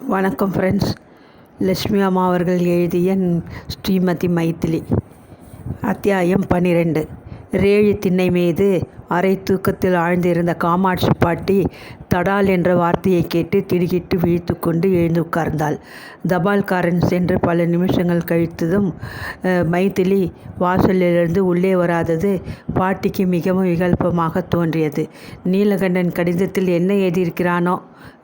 வணக்கம் ஃப்ரெண்ட்ஸ் லட்சுமி அம்மா அவர்கள் எழுதிய ஸ்ரீமதி மைத்திலி. அத்தியாயம் பன்னிரெண்டு. ரேழி திண்ணை மீது அரை தூக்கத்தில் ஆழ்ந்திருந்த காமாட்சி பாட்டி தடால் என்ற வார்த்தையை கேட்டு திடுக்கிட்டு விழித்து கொண்டு எழுந்து உட்கார்ந்தாள். தபால்காரன் சென்று பல நிமிஷங்கள் கழித்ததும் மைத்திலி மைதிலி வாசலிலிருந்து உள்ளே வராதது பாட்டிக்கு மிகவும் விகல்பமாக தோன்றியது. நீலகண்டன் கடிதத்தில் என்ன எழுதியிருக்கிறானோ?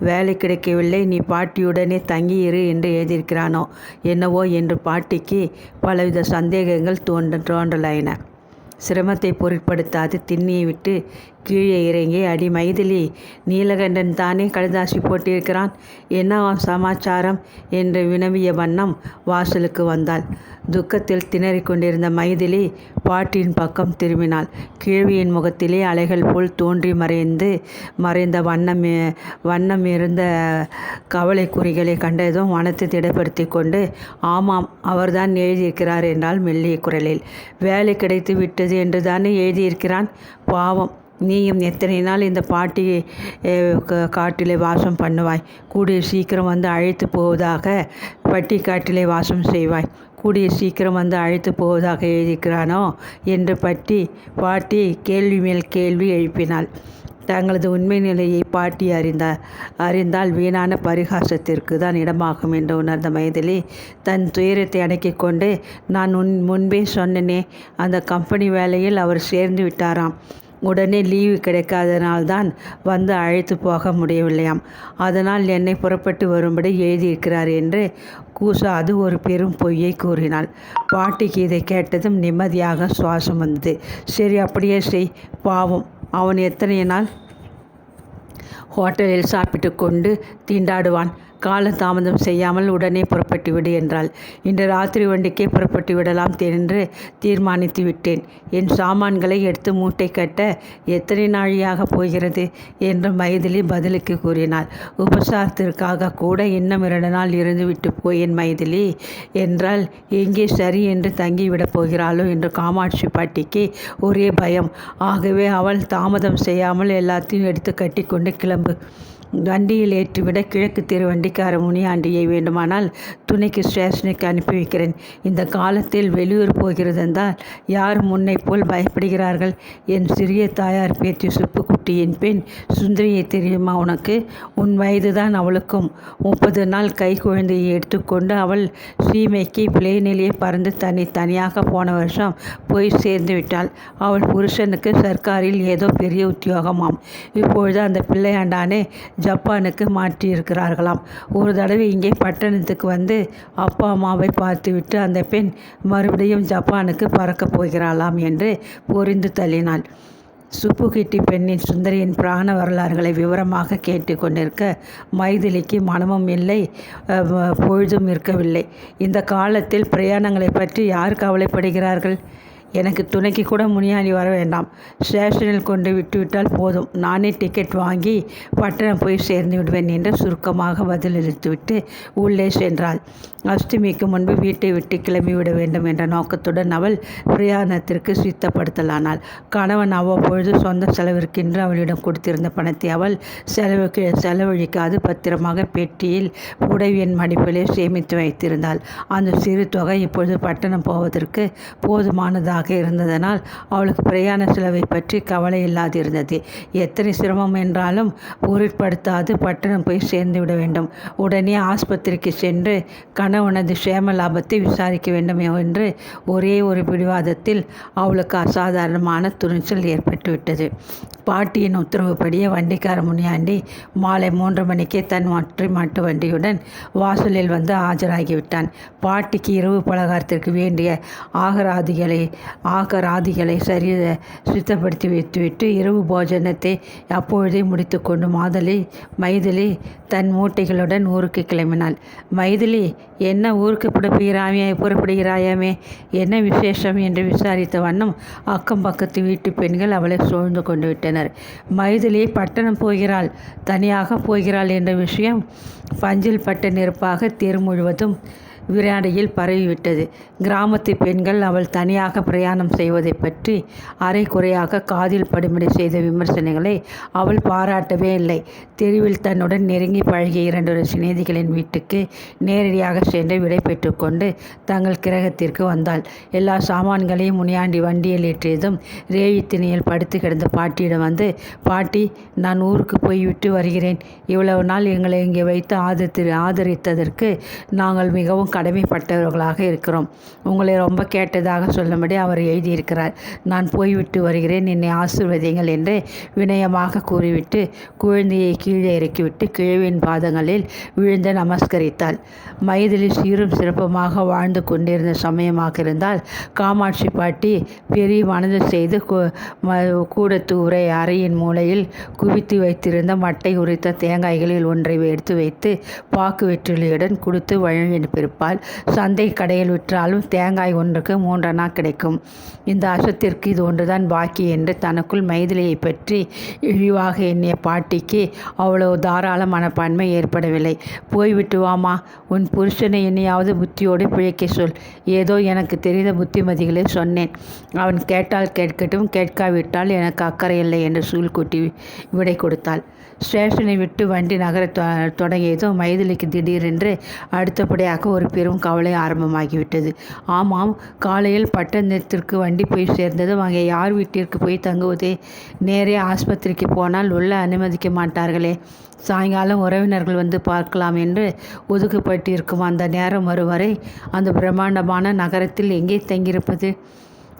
வேலை கிடைக்கவில்லை நீ பாட்டியுடனே தங்கியிரு என்று எழுதியிருக்கிறானோ? என்னவோ என்று பாட்டிக்கு பலவித சந்தேகங்கள் தோன்ற தோன்றலாயின. சிரமத்தை பொருட்படுத்தாது திண்ணியை விட்டு கீழே இறங்கி அடி மைதிலி நீலகண்டன் தானே கழுதாசி போட்டிருக்கிறான்? என்ன சமாச்சாரம்? என்று வினவிய வண்ணம் வாசலுக்கு வந்தாள். துக்கத்தில் திணறிக் கொண்டிருந்த மைதிலி பாட்டியின் பக்கம் திரும்பினாள். கிழவியின் முகத்திலே அலைகள் போல் தோன்றி மறைந்து மறைந்த வண்ணம் வண்ணம் இருந்த கவலை குறிகளை கண்டதும் மனத்தை திடப்படுத்தி கொண்டு ஆமாம் அவர்தான் எழுதியிருக்கிறார் என்றால் மெல்லிய குரலில். வேலை கிடைத்து விட்டது என்று தானே எழுதியிருக்கிறான்? பாவம் நீயும் எத்தனை நாள் இந்த பாட்டி காட்டிலே வாசம் பண்ணுவாய்? கூடிய சீக்கிரம் வந்து அழைத்து போவதாக பட்டி காட்டிலே வாசம் செய்வாய். கூடிய சீக்கிரம் வந்து அழைத்து போவதாக எழுதியிருக்கிறானோ? என்று பட்டி பாட்டி கேள்வி மேல் கேள்வி எழுப்பினாள். தங்களது உண்மை நிலையை பாட்டி அறிந்தார் அறிந்தால் வீணான பரிகாசத்திற்கு தான் இடமாகும் என்று உணர்ந்த மைதிலி தன் துயரத்தை அடக்கிக் கொண்டு நான் உன் முன்பே சொன்னனே அந்த கம்பெனி வேலையில் அவர் சேர்ந்து விட்டாராம். உடனே லீவு கிடைக்காதனால்தான் வந்து அழைத்து போக முடியவில்லையாம். அதனால் என்னை புறப்பட்டு வரும்படி எழுதியிருக்கிறார் என்று கூசா அது ஒரு பெரும் பொய்யை கூறினாள். பாட்டிக்கு இதை கேட்டதும் நிம்மதியாக சுவாசம் வந்தது. சரி அப்படியே செய் பாவம். அவன் எத்தனை நாள் ஹோட்டலில் சாப்பிட்டு கொண்டு தீண்டாடுவான். கால தாமதம் செய்யாமல் உடனே புறப்பட்டு விடு என்றாள். இன்று ராத்திரி வண்டிக்கே புறப்பட்டு விடலாம் என்று தீர்மானித்து விட்டேன். என் சாமான்களை எடுத்து மூட்டை கட்ட எத்தனை நாழியாக போகிறது என்று மைதிலி பதிலுக்கு கூறினாள். உபசாரத்திற்காக கூட இன்னும் இரண்டு நாள் இருந்து விட்டு போய் என் மைதிலி என்றால் எங்கே சரி என்று தங்கிவிடப் போகிறாளோ என்று காமாட்சி பாட்டிக்கு ஒரே பயம். ஆகவே அவள் தாமதம் செய்யாமல் எல்லாத்தையும் எடுத்து கட்டிக்கொண்டு கிளம்பு. வண்டியில் ஏற்றிவிட கிழக்கு தெரு வண்டிக்கார முனியாண்டியை வேண்டுமானால் துணைக்கு ஸ்டேஷனுக்கு அனுப்பி வைக்கிறேன். இந்த காலத்தில் வெளியூர் போகிறது என்றால் யார் முன்னை போல் பயப்படுகிறார்கள்? என் சிறிய தாயார் பேத்தி சுப்புக்குட்டியின் பெண் சுந்தரியை தெரியுமா உனக்கு? உன் வயதுதான் அவளுக்கும். முப்பது நாள் கை குழந்தையை எடுத்துக்கொண்டு அவள் சீமைக்கு பிளேனிலேயே பறந்து தனி தனியாக போன வருஷம் போய் சேர்ந்து விட்டாள். அவள் புருஷனுக்கு சர்க்காரில் ஏதோ பெரிய உத்தியோகமாம். இப்பொழுது அந்த பிள்ளையாண்டானே ஜப்பானுக்கு மாற்றியிருக்கிறார்களாம். ஒரு தடவை இங்கே பட்டணத்துக்கு வந்து அப்பா அம்மாவை பார்த்துவிட்டு அந்த பெண் மறுபடியும் ஜப்பானுக்கு பறக்கப் போகிறாளாம் என்று பொறிந்து தள்ளினாள். சுப்புகிட்டி பெண்ணின் சுந்தரியின் பிராண வரலாறுகளை விவரமாக கேட்டு கொண்டிருக்க மைதிலிக்கு மனமும் இல்லை பொழுதும் இருக்கவில்லை. இந்த காலத்தில் பிரயாணங்களை பற்றி யார் கவலைப்படுகிறார்கள்? எனக்கு துணைக்கு கூட முனியாண்டி வர வேண்டாம். ஸ்டேஷனில் கொண்டு விட்டுவிட்டால் போதும். நானே டிக்கெட் வாங்கி பட்டணம் போய் சேர்ந்து விடுவேன் என்று சுருக்கமாக பதிலளித்துவிட்டு உள்ளே சென்றாள். அஷ்டமிக்கு முன்பு வீட்டை விட்டு கிளம்பிவிட வேண்டும் என்ற நோக்கத்துடன் அவள் பிரயாணத்திற்கு சித்தப்படுத்தலானாள். கணவன் அவ்வப்பொழுது சொந்த செலவிற்கென்று அவளிடம் கொடுத்திருந்த பணத்தை அவள் செலவுக்கு செலவழிக்காது பத்திரமாக பெட்டியில் புடவியின் மடிப்பிலே சேமித்து வைத்திருந்தாள். அந்த சிறு தொகை இப்பொழுது பட்டணம் போவதற்கு போதுமானதாக இருந்ததனால் அவளுக்கு பிரயாண செலவை பற்றி கவலை இல்லாதிருந்தது. எத்தனை சிரமம் என்றாலும் பொருட்படுத்தாது பட்டணம் போய் சேர்ந்து விட வேண்டும். உடனே ஆஸ்பத்திரிக்கு சென்று கணவனது சேம லாபத்தை விசாரிக்க வேண்டும் என்று ஒரே ஒரு பிடிவாதத்தில் அவளுக்கு அசாதாரணமான துணிச்சல் ஏற்பட்டுவிட்டது. பாட்டியின் உத்தரவுப்படியே வண்டிக்கார முனியாண்டி மாலை மூன்று மணிக்கே தன் ஒற்றை மாட்டு வண்டியுடன் வாசலில் வந்து ஆஜராகிவிட்டான். பாட்டிக்கு இரவு பலகாரத்திற்கு வேண்டிய ஆகராதிகளை ஆகராதிகளை சரி சுத்தப்படுத்தி வைத்துவிட்டு இரவு போஜனத்தை அப்பொழுதே முடித்துக்கொண்டு மாதலி மைதிலி தன் மூட்டைகளுடன் ஊருக்கு கிளம்பினாள். மைதிலி என்ன ஊருக்கு புறப்படுகிறாயே புறப்படுகிறாயாமே என்ன விசேஷம் என்று விசாரித்த வண்ணம் அக்கம் பக்கத்து வீட்டு பெண்கள் அவளை சூழ்ந்து கொண்டு விட்டனர் மைதிலி பட்டணம் போகிறாள் தனியாக போகிறாள் என்ற விஷயம் பஞ்சில் பட்ட நெருப்பாக தெரு முழுவதும் விராடியில் பரவிவிட்டது. கிராமத்து பெண்கள் அவள் தனியாக பிரயாணம் செய்வதைப் பற்றி அரை குறையாக காதில் படும்படி செய்த விமர்சனங்களை அவள் பாராட்டவே இல்லை. தெருவில் தன்னுடன் நெருங்கி பழகிய இரண்டொரு சிநேதிகளின் வீட்டுக்கு நேரடியாக சென்று விடை பெற்றுக்கொண்டு தங்கள் கிரகத்திற்கு வந்தாள். எல்லா சாமான்களையும் முனியாண்டி வண்டியில் ஏற்றியதும் ரேவி திணியில் படுத்து கிடந்த பாட்டியிடம் வந்து பாட்டி நான் ஊருக்கு போய்விட்டு வருகிறேன். இவ்வளவு நாள் எங்களை இங்கே வைத்து ஆதரித்ததற்கு நாங்கள் மிகவும் கடமைப்பட்டவர்களாக இருக்கிறோம். உங்களை ரொம்ப கேட்டதாக சொல்லும்படி அவர் எழுதியிருக்கிறார். நான் போய்விட்டு வருகிறேன். என்னை ஆசிர்வதிங்கள் என்று வினயமாக கூறிவிட்டு குழந்தையை கீழே இறக்கிவிட்டு கிழவின் பாதங்களில் விழுந்து நமஸ்கரித்தாள். மைதிலி சீரும் சிறப்புமாக வாழ்ந்து கொண்டிருந்த சமயமாக இருந்தால் காமாட்சி பாட்டி பெரிய மனது செய்து கூடத்து உரை அறையின் மூலையில் குவித்து வைத்திருந்த மட்டை உரித்த தேங்காய்களில் ஒன்றை எடுத்து வைத்து பாக்கு வெற்றிலையுடன் கொடுத்து பால் சந்தை கடையில் விற்றாலும் தேங்காய் ஒன்றுக்கு மூன்றனா கிடைக்கும். இந்த அசத்திற்கு இது ஒன்றுதான் பாக்கி என்று தனக்குள் மைதிலியைப் பற்றி இழிவாக எண்ணிய பாட்டிக்கு அவ்வளவு தாராள மனப்பான்மை ஏற்படவில்லை. போய்விட்டு வாமா உன் புருஷனை என்னையாவது புத்தியோடு பிழைக்கச் சொல். ஏதோ எனக்கு தெரிந்த புத்திமதிகளை சொன்னேன். அவன் கேட்டால் கேட்கட்டும் கேட்காவிட்டால் எனக்கு அக்கறையில்லை என்று சூழ்கூட்டி விடை கொடுத்தாள். ஸ்டேஷனை விட்டு வண்டி நகர தொடங்கியதும் மைதிலிக்கு திடீரென்று அடுத்தபடியாக ஒரு பெரும் கவலை ஆரம்பமாகிவிட்டது. ஆமாம் காலையில் பட்டணத்திற்கு வண்டி போய் சேர்ந்ததும் அங்கே யார் வீட்டிற்கு போய் தங்குவதே நேரே ஆஸ்பத்திரிக்கு போனால் உள்ளே அனுமதிக்க மாட்டார்களே. சாயங்காலம் உறவினர்கள் வந்து பார்க்கலாம் என்று ஒதுக்கப்பட்டிருக்கும் அந்த நேரம் வரும் வரை அந்த பிரம்மாண்டமான நகரத்தில் எங்கே தங்கியிருப்பது?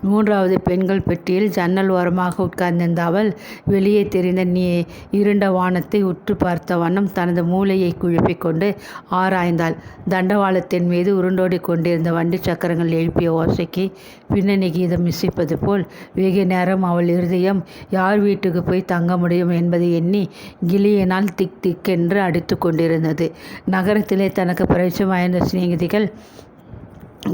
மூன்றாவது பெண்கள் பெட்டியில் ஜன்னல் ஓரமாக உட்கார்ந்திருந்த அவள் வெளியே தெரிந்த நீ இருண்ட வானத்தை உற்று பார்த்த வண்ணம் தனது மூளையை குழப்பிக் கொண்டு ஆராய்ந்தாள். தண்டவாளத்தின் மீது உருண்டோடி கொண்டிருந்த வண்டிச் சக்கரங்கள் எழுப்பிய ஓசைக்கு பின்னணி கீதம் இசைப்பது போல் வெகு நேரம் அவள் இருதயம் யார் வீட்டுக்கு போய் தங்க முடியும் என்பதை எண்ணி கிளியினால் திக் திக்கென்று அடித்துக் கொண்டிருந்தது. நகரத்திலே தனக்கு பரிச்சயமாயிருந்த சிநேகிதிகள்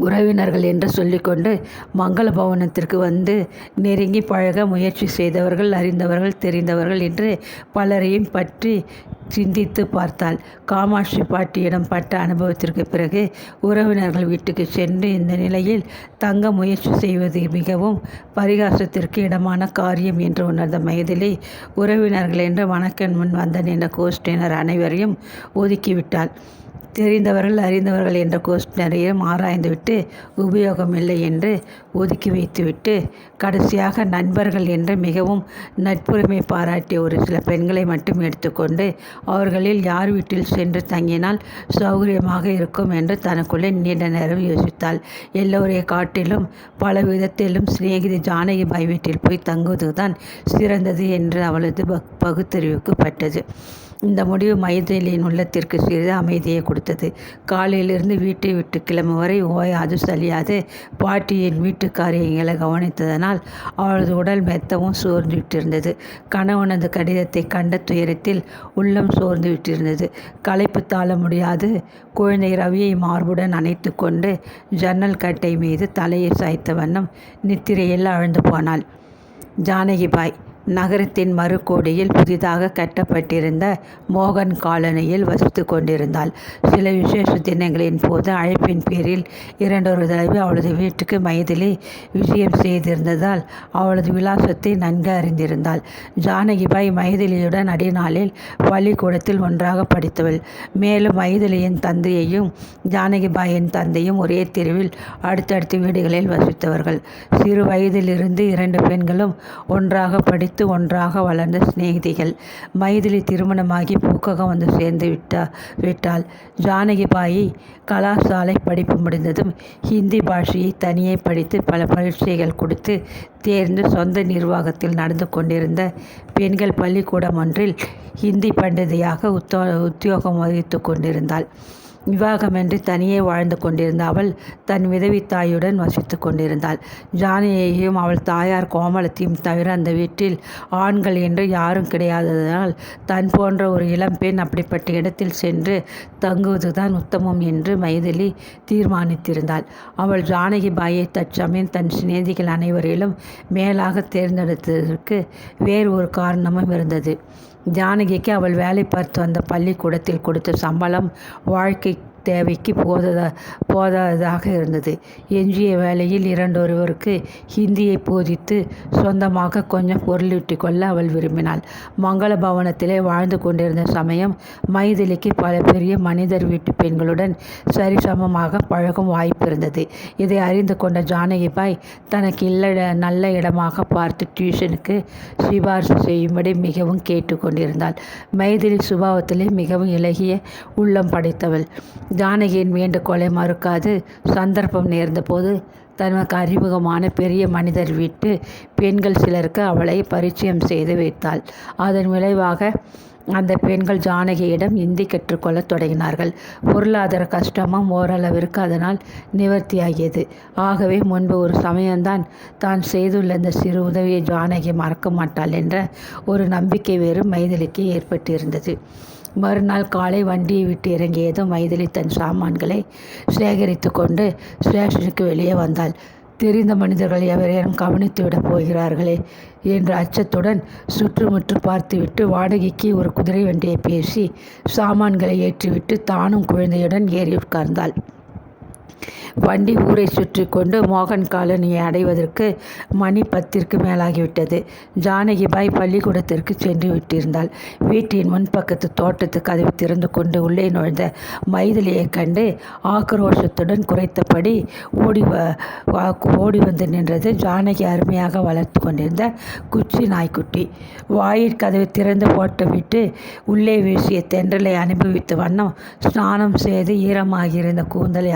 உறவினர்கள் என்று சொல்லிக்கொண்டு மங்கள பவனத்திற்கு வந்து நெருங்கி பழக முயற்சி செய்தவர்கள் அறிந்தவர்கள் தெரிந்தவர்கள் என்று பலரையும் பற்றி சிந்தித்து பார்த்தாள். காமாட்சி பாட்டியிடம் பட்ட அனுபவத்திற்கு பிறகு உறவினர்கள் வீட்டுக்கு சென்று இந்த நிலையில் தங்க முயற்சி செய்வது மிகவும் பரிகாசத்திற்கு இடமான காரியம் என்று உணர்ந்த மைதிலி உறவினர்கள் என்று வணக்கன் முன் வந்த நின்ற கோஷ்டினர் அனைவரையும் ஒதுக்கிவிட்டாள். தெரிந்தவர்கள் அறிந்தவர்கள் என்ற கோஷ்டினரையும் ஆராய்ந்துவிட்டு உபயோகமில்லை என்று ஒதுக்கி வைத்துவிட்டு கடைசியாக நண்பர்கள் என்று மிகவும் நட்புரிமை பாராட்டிய ஒரு சில பெண்களை மட்டும் எடுத்துக்கொண்டு அவர்களில் யார் வீட்டில் சென்று தங்கினால் சௌகரியமாக இருக்கும் என்று தனக்குள்ளே நீண்ட நேரம் யோசித்தாள். எல்லோரையும் காட்டிலும் பல விதத்திலும் சிநேகிதி பை வீட்டில் போய் தங்குவதுதான் சிறந்தது என்று அவளது பகுத்தறிவுக்குப் பட்டது. இந்த முடிவு மைதிலியின் உள்ளத்திற்கு சிறிது அமைதியை கொடுத்தது. காலையிலிருந்து வீட்டை விட்டு கிளம்பும் வரை ஓயாது சலியாது பாட்டியின் வீட்டுக் காரியங்களை கவனித்ததனால் அவளது உடல் மெத்தவும் சோர்ந்து விட்டிருந்தது. கணவனது கடிதத்தை கண்ட துயரத்தில் உள்ளம் சோர்ந்து விட்டிருந்தது. களைப்பு தாழ முடியாது குழந்தை ரவியை மார்புடன் அணைத்து கொண்டு ஜன்னல் கட்டை மீது தலையை சாய்த்த வண்ணம் நித்திரையில் ஆழ்ந்து போனாள். ஜானகிபாய் நகரத்தின் மறுகோடியில் புதிதாக கட்டப்பட்டிருந்த மோகன் காலனியில் வசித்து கொண்டிருந்தாள். சில விசேஷ தினங்களின் போது அழைப்பின் பேரில் இரண்டொரு தடவை அவளது வீட்டுக்கு மைதிலி விஜயம் செய்திருந்ததால் அவளது விலாசத்தை நன்கு அறிந்திருந்தாள். ஜானகிபாய் மைதிலியுடன் அடிநாளில் பள்ளிக்கூடத்தில் ஒன்றாக படித்தவள். மேலும் மைதிலியின் தந்தையையும் ஜானகிபாயின் தந்தையும் ஒரே தெருவில் அடுத்தடுத்த வீடுகளில் வசித்தவர்கள். சிறு வயதிலிருந்து இரண்டு பெண்களும் ஒன்றாக படித்து ஒன்றாக வளர்ந்த சிநேகிதிகள். மைதிலி திருமணமாகி பூக்ககம் வந்து சேர்ந்து விட்டாள். ஜானகிபாய் கலாசாலை படிப்பு முடிந்ததும் ஹிந்தி பாஷையை தனியே படித்து பல பரீட்சைகள் கொடுத்து தேர்ந்து சொந்த நிர்வாகத்தில் நடந்து கொண்டிருந்த பெண்கள் பள்ளிக்கூடம் ஒன்றில் ஹிந்தி பண்டிதையாக உத்தியோகம் வகித்துக் கொண்டிருந்தாள். விவாகமின்றி தனியே வாழ்ந்து கொண்டிருந்த அவள் தன் விதவி தாயுடன் வசித்து கொண்டிருந்தாள். ஜானகியையும் அவள் தாயார் கோமலத்தையும் தவிர அந்த வீட்டில் ஆண்கள் என்று யாரும் கிடையாததால் தன் போன்ற ஒரு இளம்பெண் அப்படிப்பட்ட இடத்தில் சென்று தங்குவதுதான் உத்தமம் என்று மைதிலி தீர்மானித்திருந்தாள். அவள் ஜானகி பாயை தற்சமயம் தன் சிநேதிகள் அனைவரிலும் மேலாக தேர்ந்தெடுத்ததற்கு வேறு ஒரு காரணமும் இருந்தது. ஜானகிக்கு அவள் வேலை பார்த்து வந்த பள்ளிக்கூடத்தில் கொடுத்த சம்பளம் வாழ்க்கை தேவைக்கு போததா போதாததாக இருந்தது. எஞ்சிய வேளையில் இரண்டொருவருக்கு ஹிந்தியை போதித்து சொந்தமாக கொஞ்சம் பொருளீட்டிக் கொள்ள அவள் விரும்பினாள். மங்கள பவனத்திலே வாழ்ந்து கொண்டிருந்த சமயம் மைதிலிக்கு பல பெரிய மனிதர் வீட்டு பெண்களுடன் சரிசமமாக பழகும் வாய்ப்பு இருந்தது. இதை அறிந்து கொண்ட ஜானகிபாய் தனக்கு இல்ல நல்ல இடமாக பார்த்து டியூஷனுக்கு சிபாரிசு செய்யும்படி மிகவும் கேட்டுக்கொண்டிருந்தாள் மைதிலி சுபாவத்திலே மிகவும் இலகிய உள்ளம் படைத்தவள். ஜானகியின் வேண்டுகோளை மறுக்காது. சந்தர்ப்பம் நேர்ந்தபோது தனக்கு அறிமுகமான பெரிய மனிதர் விட்டு பெண்கள் சிலருக்கு அவளை பரிச்சயம் செய்து வைத்தாள். அதன் விளைவாக அந்த பெண்கள் ஜானகியிடம் இந்தி கற்றுக்கொள்ள தொடங்கினார்கள். பொருளாதார கஷ்டமும் ஓரளவிற்கு அதனால் நிவர்த்தியாகியது. ஆகவே முன்பு ஒரு சமயம்தான் தான் செய்துள்ள இந்த சிறு உதவியை ஜானகி மறக்க மாட்டாள் என்ற ஒரு நம்பிக்கை வேறு மைதிலிக்கு ஏற்பட்டிருந்தது. மறுநாள் காலை வண்டியை விட்டு இறங்கியதும் மைதிலி தன் சாமான்களை சேகரித்து கொண்டு ஸ்டேஷனுக்கு வெளியே வந்தாள். தெரிந்த மனிதர்கள் எவரேனும் கவனித்துவிடப் போகிறார்களே என்ற அச்சத்துடன் சுற்றுமுற்று பார்த்துவிட்டு வாடகைக்கு ஒரு குதிரை வண்டியை பேசி சாமான்களை ஏற்றிவிட்டு தானும் குழந்தையுடன் ஏறி உட்கார்ந்தாள். வண்டி ஊரை சுற்றி கொண்டு மோகன் காலனியை அடைவதற்கு மணி பத்திற்கு மேலாகிவிட்டது. ஜானகிபாய் பள்ளிக்கூடத்திற்கு சென்று விட்டிருந்தாள். வீட்டின் முன்பக்கத்து தோட்டத்து கதவு திறந்து கொண்டு உள்ளே நுழைந்த மைதிலியை கண்டு ஆக்ரோஷத்துடன் குறைத்தபடி ஓடி ஓடி வந்து நின்றது ஜானகி அருமையாக வளர்த்து கொண்டிருந்த குச்சி நாய்க்குட்டி. வாயில் கதவை திறந்து போட்டுவிட்டு உள்ளே வீசிய தென்றலை அனுபவித்த வண்ணம் ஸ்நானம் செய்து ஈரமாகியிருந்த கூந்தலை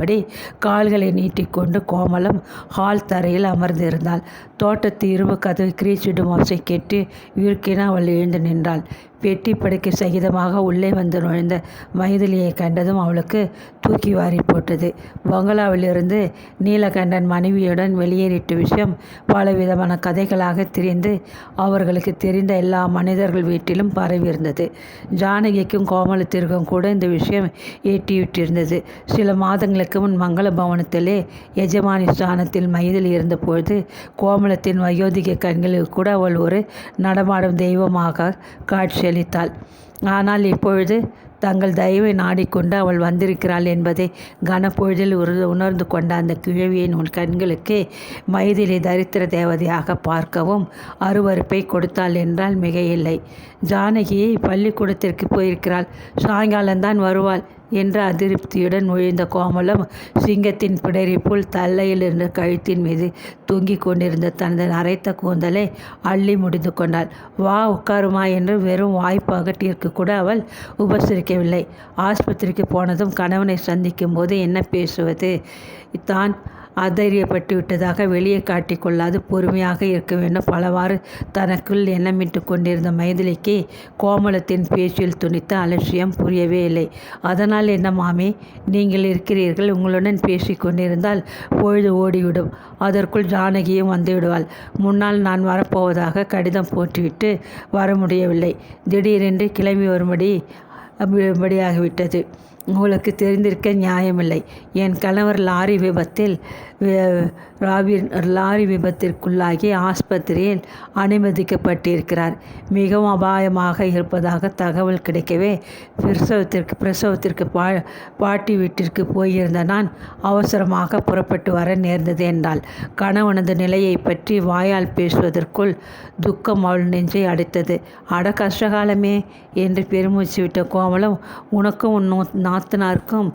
ஆற்றியபடி கால்களை நீட்டிக்கொண்டு கோமலம் ஹால் தரையில் அமர்ந்திருந்தாள். தோட்டத்து இரும்பு கதவு கிரீச்சிடும் ஓசை கேட்டு இறுக்கின அவள் எழுந்து நின்றாள். பெட்டி படுக்கை சகிதமாக உள்ளே வந்து நுழைந்த மைதிலியை கண்டதும் அவளுக்கு தூக்கி வாரி போட்டது. பங்களாவிலிருந்து நீலகண்டன் மனைவியுடன் வெளியேறிட்ட விஷயம் பலவிதமான கதைகளாக திரிந்து அவர்களுக்கு தெரிந்த எல்லா மனிதர்கள் வீட்டிலும் பரவியிருந்தது ஜானகிக்கும் கோமலத்திற்கும் கூட இந்த விஷயம் எட்டிவிட்டிருந்தது சில மாதங்களுக்கு முன் மங்கள பவனத்திலே எஜமானி ஸ்தானத்தில் மைதில் இருந்தபொழுது கோமலத்தின் வயோதிக கண்களுக்கு கூட அவள் ஒரு நடமாடும் தெய்வமாக காட்சி அளித்தாள் ஆனால் இப்பொழுது தங்கள் தயவை நாடிக்கொண்டு அவள் வந்திருக்கிறாள் என்பதை கனப்பொழுதில் உரு உணர்ந்து கொண்ட அந்த கிழவியின் உன் கண்களுக்கு மைதிலை தரித்திர தேவதையாக பார்க்கவும் அருவறுப்பை கொடுத்தாள் என்றால் மிக இல்லை ஜானகியை பள்ளிக்கூடத்திற்கு போயிருக்கிறாள். சாயங்காலம்தான் வருவாள். என்ற அதிருப்தியுடன் நுழைந்த கோமலம் சிங்கத்தின் பிடரி போல் தல்லையிலிருந்து கழுத்தின் மீது தொங்கிக் கொண்டிருந்த தனது நரைத்த கூந்தலை அள்ளி முடிந்து கொண்டாள். வா உட்காருமா என்று வெறும் வாய்ப்பாகட்டிற்கு கூட அவள் உபசரிக்கவில்லை. ஆஸ்பத்திரிக்கு போனதும் கணவனை சந்திக்கும் போது என்ன பேசுவது? தான் அதைரியப்பட்டு விட்டதாக வெளியே காட்டிக்கொள்ளாது பொறுமையாக இருக்க வேண்டும். பலவாறு தனக்குள் எண்ணமிட்டு கொண்டிருந்த மைதிலிக்கு கோமலத்தின் பேச்சில் துணித்த அலட்சியம் புரியவே இல்லை. அதனால் என்ன மாமி நீங்கள் இருக்கிறீர்கள். உங்களுடன் பேசி கொண்டிருந்தால் பொழுது ஓடிவிடும். அதற்குள் ஜானகியும் வந்துவிடுவாள் முன்னால் நான் வரப்போவதாக கடிதம் போட்டுவிட்டு வர முடியவில்லை. திடீரென்று கிளம்பி வரும்படி படியாகிவிட்டது உங்களுக்கு தெரிந்திருக்க நியாயமில்லை. என் கணவர் லாரி விபத்தில் ராவி லாரி விபத்திற்குள்ளாகி ஆஸ்பத்திரியில் அனுமதிக்கப்பட்டிருக்கிறார். மிகவும் அபாயமாக இருப்பதாக தகவல் கிடைக்கவே பிரசவத்திற்கு பிரசவத்திற்கு பா பாட்டி வீட்டிற்கு போயிருந்த நான் அவசரமாக புறப்பட்டு வர நேர்ந்தது என்றால் கணவனது நிலையை பற்றி வாயால் பேசுவதற்குள் துக்கம் அவள் நெஞ்சை அடைத்தது. அட கஷ்டகாலமே என்று பெருமூச்சு விட்ட கோமலம் உனக்கும் உன் நாத்தனாருக்கும்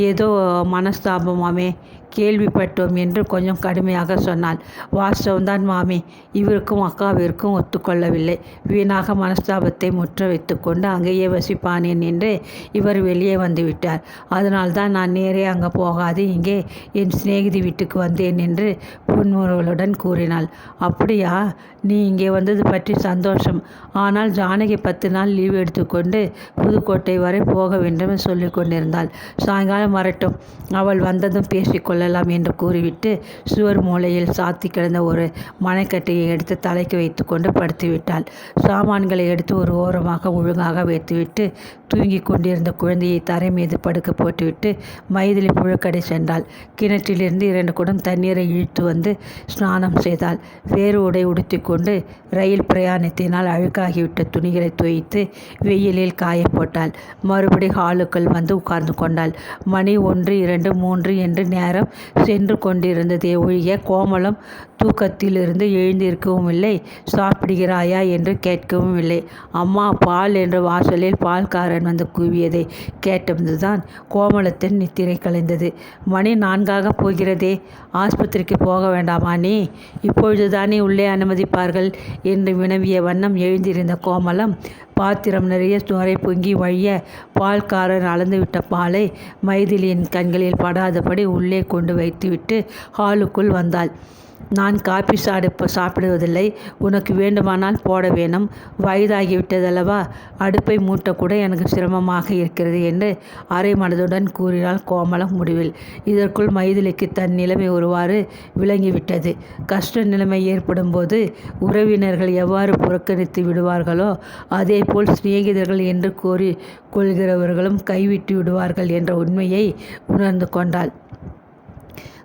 ஏதோ மனஸ்தாபமாமே கேள்விப்பட்டோம் என்று கொஞ்சம் கடுமையாக சொன்னாள். வாஸ்தவம்தான் மாமி. இவருக்கும் அக்காவிற்கும் ஒத்துக்கொள்ளவில்லை. வீணாக மனஸ்தாபத்தை முற்ற வைத்து கொண்டு அங்கேயே வசிப்பானேன் என்று இவர் வெளியே வந்து விட்டார். அதனால்தான் நான் நேரே அங்கே போகாது. இங்கே என் சிநேகிதி வீட்டுக்கு வந்தேன் என்று புன்முறுவலுடன் கூறினாள். அப்படியா? நீ இங்கே வந்தது பற்றி சந்தோஷம். ஆனால் ஜானகி பத்து நாள் லீவ் எடுத்துக்கொண்டு புதுக்கோட்டை வரை போக வேண்டும் சொல்லி கொண்டிருந்தாள். சாயங்காலம் வரட்டும். அவள் வந்ததும் பேசிக்கொள்ள கொள்ளலாம் என்று கூறிவிட்டு சுவர் மூலையில் சாத்தி கிடந்த ஒரு மனைக்கட்டையை எடுத்து தலைக்கு வைத்துக்கொண்டு படுத்துவிட்டாள். சாமான்களை எடுத்து ஒரு ஓரமாக ஒழுங்காக வைத்துவிட்டு தூங்கிக் கொண்டிருந்த குழந்தையை தரை மீது படுக்க போட்டுவிட்டு மைதிலி புழக்கடை சென்றாள். கிணற்றிலிருந்து இரண்டு குடம் தண்ணீரை இழுத்து வந்து ஸ்நானம் செய்தாள். வேறு உடை உடுத்திக்கொண்டு ரயில் பிரயாணத்தினால் அழுக்காகிவிட்ட துணிகளை துவைத்து வெயிலில் காய போட்டாள். மறுபடி ஹாலுக்குள் வந்து உட்கார்ந்து கொண்டாள். மணி ஒன்று இரண்டு மூன்று என்று நேரம் சென்று கொண்டிருந்ததே ஒழிய கோமலம் தூக்கத்திலிருந்து எழுந்திருக்கவும் இல்லை சாப்பிடுகிறாயா என்று கேட்கவும் இல்லை அம்மா பால் என்ற வாசலில் பால்காரன் வந்து கூவியதை கேட்டதுதான் கோமலத்தின் நித்திரை கலைந்தது. மணி நான்காக போகிறதே ஆஸ்பத்திரிக்கு போக வேண்டாமா நீ? இப்பொழுதுதானே உள்ளே அனுமதிப்பார்கள் என்று வினவிய வண்ணம் எழுந்திருந்த கோமலம் பாத்திரம் நிறைய நுரை பொங்கி வழிய பால்காரர் அளந்துவிட்ட பாலை மைதிலியின் கண்களில் படாதபடி உள்ளே கொண்டு வைத்துவிட்டு ஹாலுக்குள் வந்தாள். நான் காபி சாடு சாப்பிடுவதில்லை. உனக்கு வேண்டுமானால் போட வேணும். வயதாகிவிட்டதல்லவா? அடுப்பை மூட்டக்கூட எனக்கு சிரமமாக இருக்கிறது என்று அரை மனதுடன் கூறினாள் கோமலம் முடிவில். இதற்குள் மைதிலிக்கு தன் நிலைமை ஒருவாறு விளங்கிவிட்டது. கஷ்ட நிலைமை ஏற்படும் போது உறவினர்கள் எவ்வாறு புறக்கணித்து விடுவார்களோ அதேபோல் சிநேகிதர்கள் என்று கூறி கொள்கிறவர்களும் கைவிட்டு விடுவார்கள் என்ற உண்மையை உணர்ந்து கொண்டாள்.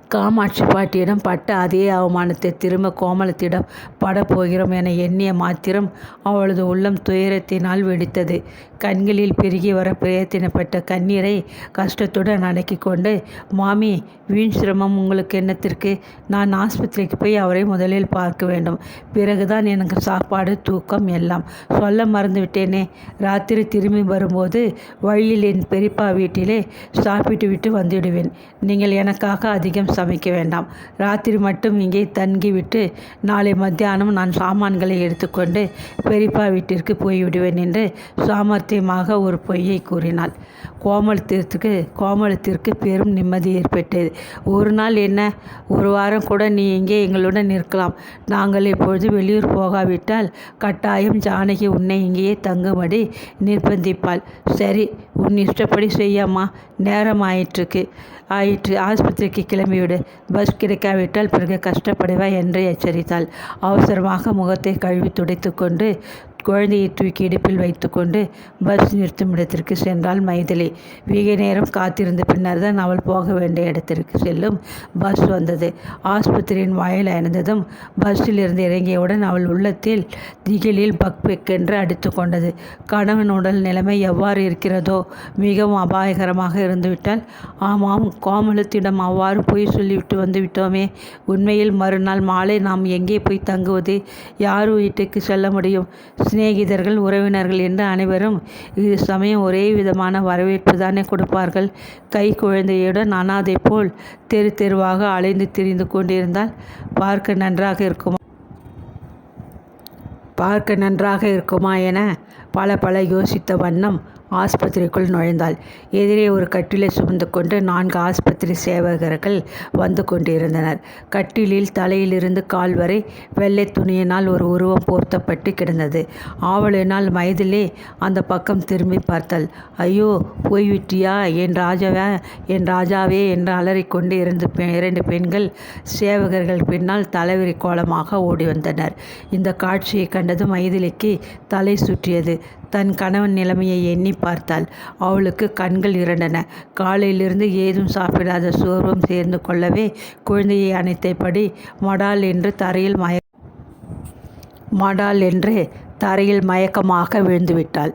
காமாட்சி பாட்டியிடம் பட்ட அதே அவமானத்தை திரும்ப கோமலத்திடம் படப்போகிறோம் என எண்ணிய மாத்திரம் அவளது உள்ளம் துயரத்தினால் வெடித்தது. கண்களில் பெருகி வர பிரயத்தினப்பட்ட கண்ணீரை கஷ்டத்துடன் அடக்கி கொண்டு மாமி வீண் சிரமம் உங்களுக்கு என்னத்திற்கு? நான் ஆஸ்பத்திரிக்கு போய் அவரை முதலில் பார்க்க வேண்டும். பிறகுதான் எனக்கு சாப்பாடு தூக்கம் எல்லாம். சொல்ல மறந்துவிட்டேனே. ராத்திரி திரும்பி வரும்போது வழியில் என் பெரியப்பா வீட்டிலே சாப்பிட்டு விட்டு வந்துவிடுவேன். நீங்கள் எனக்காக அதிகம் சமைக்க வேண்டாம். ராத்திரி மட்டும் இங்கே தங்கிவிட்டு நாளை மத்தியானம் நான் சாமான்களை எடுத்துக்கொண்டு பெரியப்பா வீட்டிற்கு போய்விடுவேன் என்று சாமர்த்தியமாக ஒரு பொய்யை கூறினாள். கோமலத்திற்கு கோமலத்திற்கு பெரும் நிம்மதி ஏற்பட்டது. ஒரு நாள் என்ன? ஒரு வாரம் கூட நீ இங்கே எங்களுடன் இருக்கலாம். நாங்கள் இப்பொழுது வெளியூர் போகாவிட்டால் கட்டாயம் ஜானகி உன்னை இங்கேயே தங்கும்படி நிர்பந்திப்பாள். சரி உன் இஷ்டப்படி செய்யாமா நேரம் ஆயிற்றுக்கு ஆயிற்று. ஆஸ்பத்திரிக்கு கிளம்பி கிளம்பிவிடு பஸ் கிடைக்காவிட்டால் பிறகு கஷ்டப்படுவாய் என்று எச்சரித்தாள். அவசரமாக முகத்தை கழுவி துடைத்து கொண்டு குழந்தையை தூக்கி இடுப்பில் வைத்துக்கொண்டு பஸ் நிறுத்தும் இடத்திற்கு சென்றாள் மைதிலி. வெகு நேரம் காத்திருந்த பின்னர் தான் அவள் போக வேண்டிய இடத்திற்கு செல்லும் பஸ் வந்தது. ஆஸ்பத்திரியின் வாயில் அணிந்ததும் பஸ்ஸில் இருந்து இறங்கியவுடன் அவள் உள்ளத்தில் திகிலில் பக் பெக்கென்று அடித்து கொண்டது. கணவன் உடல் நிலைமை எவ்வாறு இருக்கிறதோ மிகவும் அபாயகரமாக இருந்துவிட்டால் ஆமாம் கோமலத்திடம் அவ்வாறு பொய் சொல்லிவிட்டு வந்துவிட்டோமே உண்மையில் மறுநாள் மாலை நாம் எங்கே போய் தங்குவது? யார் வீட்டுக்கு செல்ல முடியும்? சிநேகிதர்கள் உறவினர்கள் என்று அனைவரும் இது சமயம் ஒரே விதமான வரவேற்பு தானே கொடுப்பார்கள். கை குழந்தையுடன் அனாதை போல் தெரு தெருவாக அலைந்து திரிந்து கொண்டிருந்தால் பார்க்க நன்றாக இருக்குமா? பார்க்க நன்றாக இருக்குமா என பல பல யோசித்த வண்ணம் ஆஸ்பத்திரிக்குள் நுழைந்தாள். எதிரே ஒரு கட்டிலை சுமந்து கொண்டு நான்கு ஆஸ்பத்திரி சேவகர்கள் வந்து கொண்டிருந்தனர். கட்டிலில் தலையிலிருந்து கால் வரை வெள்ளை துணியினால் ஒரு உருவம் போர்த்தப்பட்டு கிடந்தது. ஆவலினால் மைதிலே அந்த பக்கம் திரும்பி பார்த்தாள். ஐயோ போய்விட்டியா? என் ராஜாவே? என் ராஜாவே? என்று அலறிக்கொண்டு இருந்து இரண்டு பெண்கள் சேவகர்கள் பின்னால் தலைவிரி கோலமாக ஓடி வந்தனர் இந்த காட்சியை கண்டதும் மைதிலிக்கு தலை சுற்றியது. தன் கணவன் நிலைமையை எண்ணி பார்த்தாள். அவளுக்கு கண்கள் இரண்டன. காலையிலிருந்து ஏதும் சாப்பிடாத சோர்வம் சேர்ந்து கொள்ளவே குழந்தையை அணைத்தபடி மடால் என்று தரையில் மய மடால் என்று தரையில் மயக்கமாக விழுந்துவிட்டாள்.